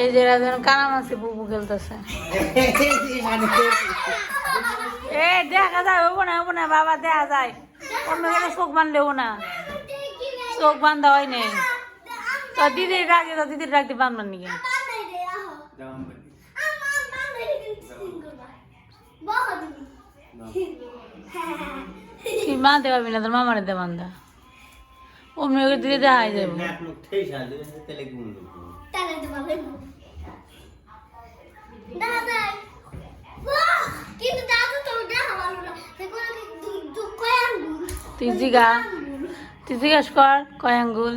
এই যে রাজন কানামাছি বুবু খেলতেছে। এ, দেখা যায়, হব না হব না, বাবা, দেখা যায়। অন্য গেলে চোখ বানলেও না। চোখ বান্ধা হয় নেই। তো দিদির রাখি তো দিদির রাখতে বানবার নাকি? তুই বাঁধতে পারবি না, তোর মামার দে বান্ধা। অমনি ওকে দিদি দেখাই যাব। কিন্তু দাদু তো দেখা ভালো না। দুঃখ। আঙ্গুল? তুই জিগা তুই জিজ্ঞাস কর কয় আঙ্গুল?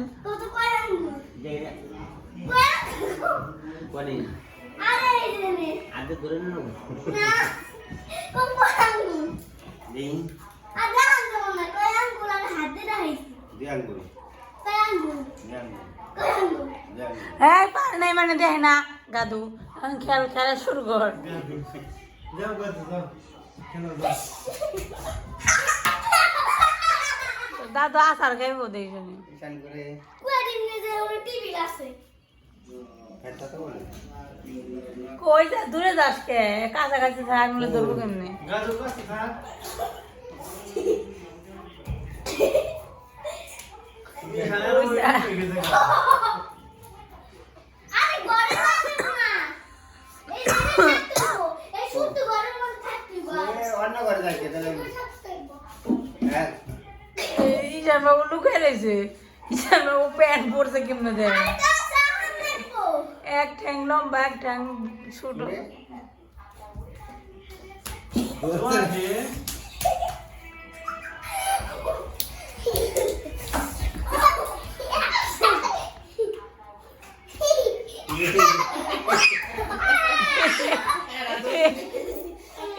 কয় আঙ্গুল। কয় আঙ্গুল? আরে এই যে নে না কত কয় আঙ্গুল আর দেখা যাব না কয় আঙ্গুল আমি হাতে দেখাইছি কয় আঙ্গুল কয় আঙ্গুল এই পার নাই মানে দেখে না। গাদু খেল খেলা শুরু কর। দাদু আসার খাইব আছে কই যা দূরে যাস কে? কাছাকাছি থাক মিলে ধরবো কেমনে? ঈশান বাবু প্যান্ট পরছে কেমনে দেয় এক ঠ্যাং লম্বা এক ঠ্যাং ছোট।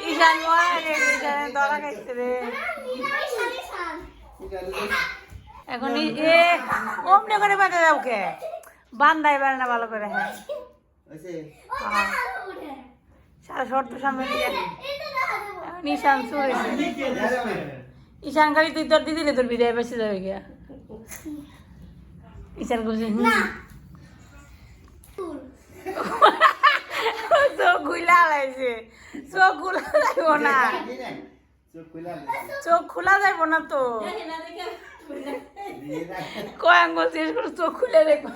ঈশান মরা গেছে ঈশান ধরা খাইছে রে। এখন এ অমনি করে বেঁধে যাও কে বান্ধাই পারে না ভালো করে হ্যাঁ। সারা শর্ত সামনে দিয়ে। এখন ঈশান চুরেছে ঈশান খালি তুই তোর দিদিলে তোর বিদায় বেঁচে যাবে গিয়া। ঈশান বলছে হুম। চোখ খুলা লাইছে চোখ খোলা যাইব না। চোখ খোলা যাইব না তো। কয় আঙ্গুল শেষ করে চোখ খুলে রেখো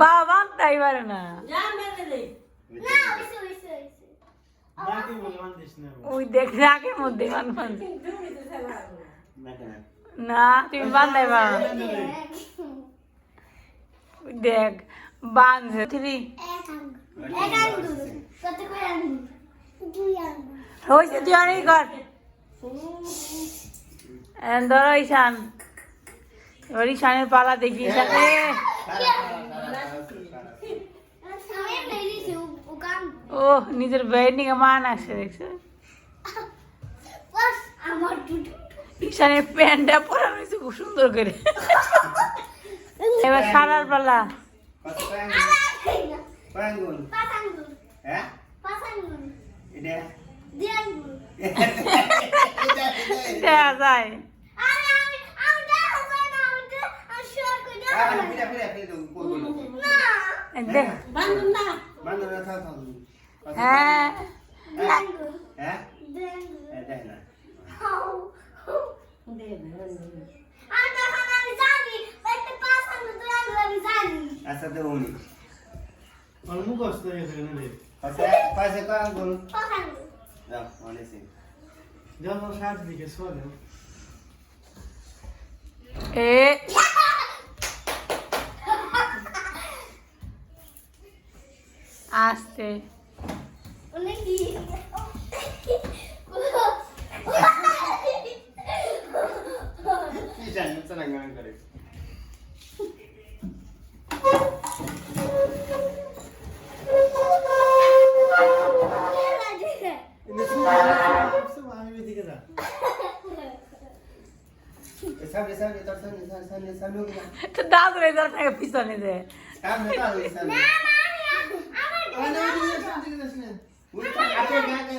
বাবা তাই পারে না। ওই দেখ রাগের মধ্যে না, তুমি বান্ধাই পারো দেখ বাঁধছে থ্রি হয়েছে তুই অনেক কর ধরো ঈশান। এবার ঈশানের পালা দেখি ঈশান ও, নিজের বেড নিয়ে মান আসছে দেখছ? ঈশানের প্যান্টটা পরা হয়েছে খুব সুন্দর করে। এবার সারার পালা। পাঁচাঙ্গুল পাঁচাঙ্গুল দিয়াঙ্গুল দেখা যায় আরে আমি আমি দেখা যায় না আমি তো আমি শর্ট করে দেখা না দেখ হ্যাঁ দিয়াঙ্গুল দিয়াঙ্গুল হাউ আমি তখন আমি জানি একটা পাঁচাঙ্গুল দিয়াঙ্গুল আমি জানি আচ্ছা তো উনি মুখস্থ হয়ে গেছে না রে পাশে পাশে আমি দিকে যা সামনে সামনে তোর সামনে সামনে সামনে তো দাও রে তোর থেকে পিছনে দে সামনে দাও সামনে না না আমি আমার পিছনে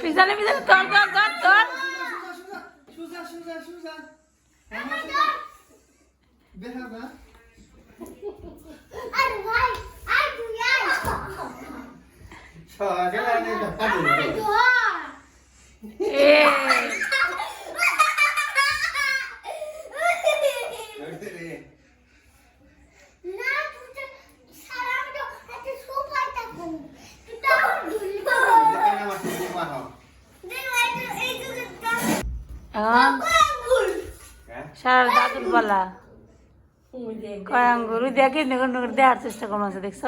পিছনে তোর তোর তোর তোর সুজা সুজা সুজা আমার তোর বেহাবা আর ভাই আর তুই আয় সরে না না সারা দাদুর পালা কয় আঙ্গুর? ওই দেখে দেওয়ার চেষ্টা করছে দেখছ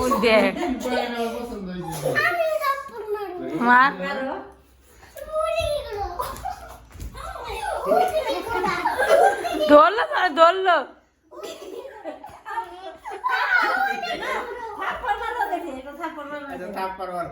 ওই দেখ। মার। ধরলো ধরলো। थांब परवा थांब परवा.